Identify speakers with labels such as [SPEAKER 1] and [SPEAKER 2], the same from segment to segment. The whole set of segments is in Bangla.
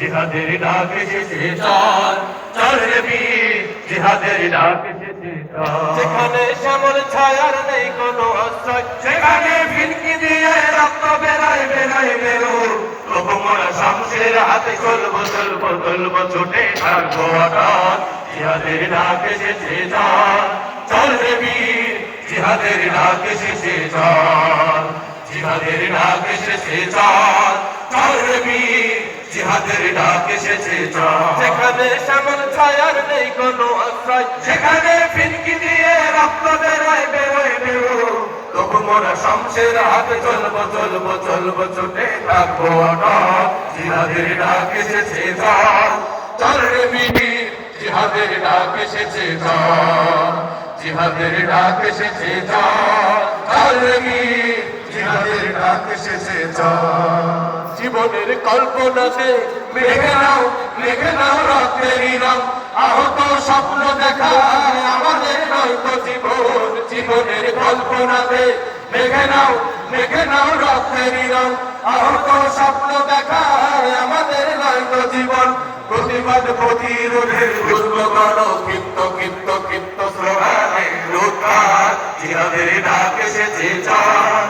[SPEAKER 1] জিহাদের ডাক এসেছে, চল চল রে বীর, জিহাদের ডাক এসেছে
[SPEAKER 2] যেখানে শ্যামল ছায়ার নেই কোনো আশ্রয়,
[SPEAKER 1] সেখানে ফিনকি দিয়ে রক্ত বেরোয় বেরোয় বেরো তবু মোরা শামসের হাতে চলবো চলবো চলবো, ছুটে থাকব অটল জিহাদের ডাক এসেছে, চল চল রে বীর, জিহাদের ডাক এসেছে, চল। জিহাদের ডাক এসেছে, চল চল রে বীর জিহাদের ডাক এসেছে
[SPEAKER 2] যেখানে শ্যামল ছায়ার নেই কোনো আশ্রয়।
[SPEAKER 1] সেখানে ফিনকি দিয়ে রক্ত বেরোয় বেরোয় বেরো তবু মোরা শমশের হাতে চলবো চলবো চলবো ছুটে থাকব অটল। জিহাদের ডাক এসেছে চল। চল রে বিবি জিহাদের ডাক এসেছে চল। জিহাদের ডাক এসেছে চল। চল রে বীর, জিহাদের ডাক এসেছে চল।
[SPEAKER 2] জীবনের কল্পনাতে
[SPEAKER 1] মেঘে নাও মেঘে নাও রক্তের রং আহত স্বপ্ন দেখা আমাদের নয়তো জীবন, জীবনের কল্পনাতে মেঘে নাও মেঘে নাও রক্তের রং আহত স্বপ্ন দেখায় আমাদের নয়তো জীবন, প্রতিবাদ প্রতিরোধের দুর্গ গণ ক্ষিপ্ত ক্ষিপ্ত ক্ষিপ্ত স্লোগানে রোধকার জিহাদের ডাক এসেছে চল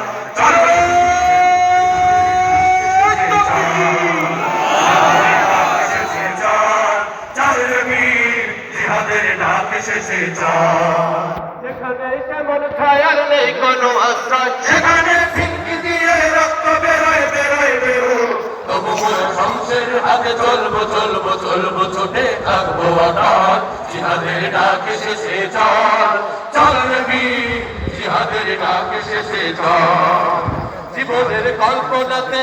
[SPEAKER 1] অটল জিহাদের ডাক এসেছে চল। চল রে বীর, জিহাদের ডাক এসেছে চল।
[SPEAKER 2] জীবনের কল্পনাতে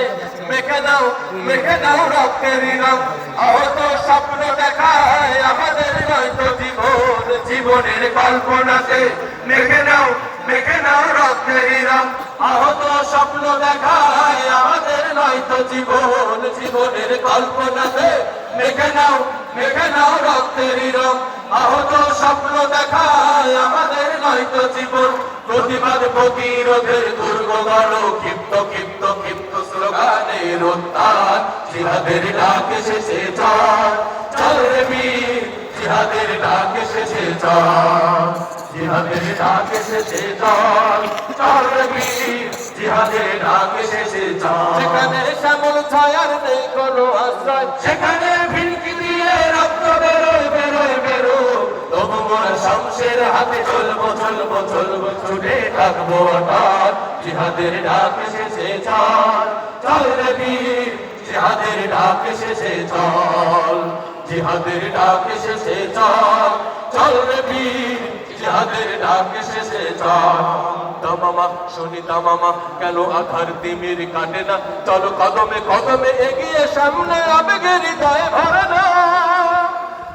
[SPEAKER 2] মেখে নাও মেখে নাও রক্তের রং। আহত স্বপ্ন দেখায় আমাদের নয়তো জীবন।
[SPEAKER 1] জীবনের কল্পনাতে মেঘে নাও মেঘে নাও রক্তের রং। আহত স্বপ্ন দেখায় আমাদের নয়তো জীবন। জীবনের কল্পনাতে মেঘে নাও মেঘে নাও রক্তের রং আহত স্বপ্ন দেখায় আমাদের নয়তো জীবন। প্রতিবাদ প্রতিরোধের দুর্গ গণ ক্ষিপ্ত ক্ষিপ্ত ক্ষিপ্ত স্লোগানের উত্তান জিহাদের ডাক এসেছে চল চল রে বীর। জিহাদের ডাক এসেছে চল। জিহাদের ডাক এসেছে চল চল রে বীর। জিহাদের ডাক এসেছে চল।
[SPEAKER 2] যেখানে শ্যামল ছায়ার নেই কোনো আশ্রয়
[SPEAKER 1] সেখানে হাতে চলবো চলবো চলবো, ছুটে থাকব ডাক চল। চল রে বীর ডাক চল। জিহাদের ডাক চল। চল ডাক চল।
[SPEAKER 2] শুনি কেন আধার তিমির কাটে না চলো কদমে কদমে এগিয়ে সামনে আবেগের হৃদয় ভরে না।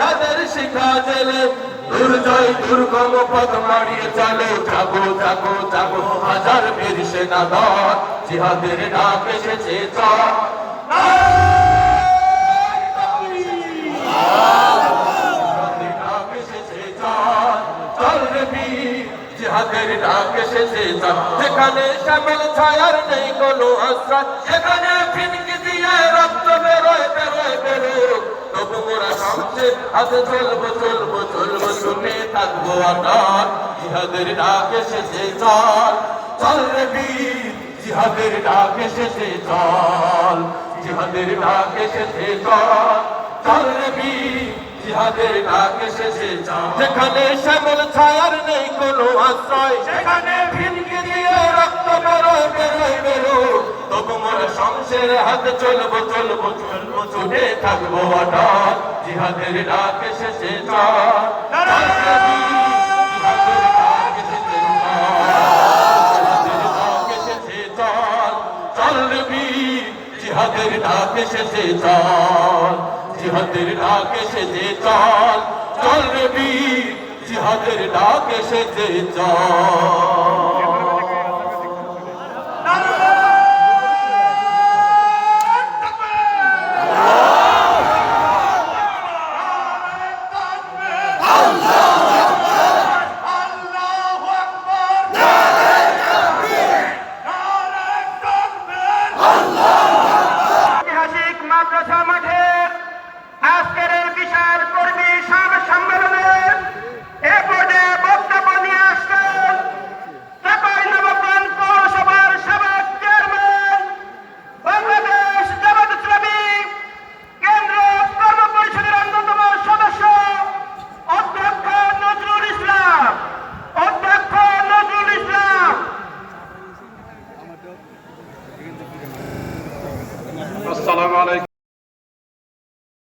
[SPEAKER 1] জিহাদের শিখা জেলে। দুর্জয় দুর্গম পথ মারিয়ে চলো। যাব যাব যাব হাজার বীর সেনা দল জিহাদের ডাক এসেছে চল জিহাদের ডাক এসেছে
[SPEAKER 2] যেখানে শ্যামল ছায়ার নেই কোনো আশ্রয়,
[SPEAKER 1] সেখানে ফিনকি দিয়ে রক্ত বেরোয় বেরোয় বেরোয়। তবু মোরা সামনে হাতে চলবো চলবো চলবো, শুনে থাকব অটল জিহাদের ডাক এসেছে, চল। চল রে বীর, জিহাদের ডাক এসেছে, চল। জিহাদের ডাক এসেছে, চল। চল রে বীর জিহাদের ডাক এসেছে
[SPEAKER 2] যেখানে শ্যামল ছায়ার নেই কোনো আশ্রয়
[SPEAKER 1] সেখানে ফিনকি দিয়ে রক্ত বেরোয় বেরোয় বেরোয় তবু মোরা শমশের হাতে চলবো চলবো চলবো ছুটে থাকব অটল জিহাদের ডাক এসেছে চল বীর, জিহাদের ডাক এসেছে চল। জিহাদের ডাক এসেছে চল চল রে বীর জিহাদের ডাক এসেছে চল। মাদ্রাসা মাঠে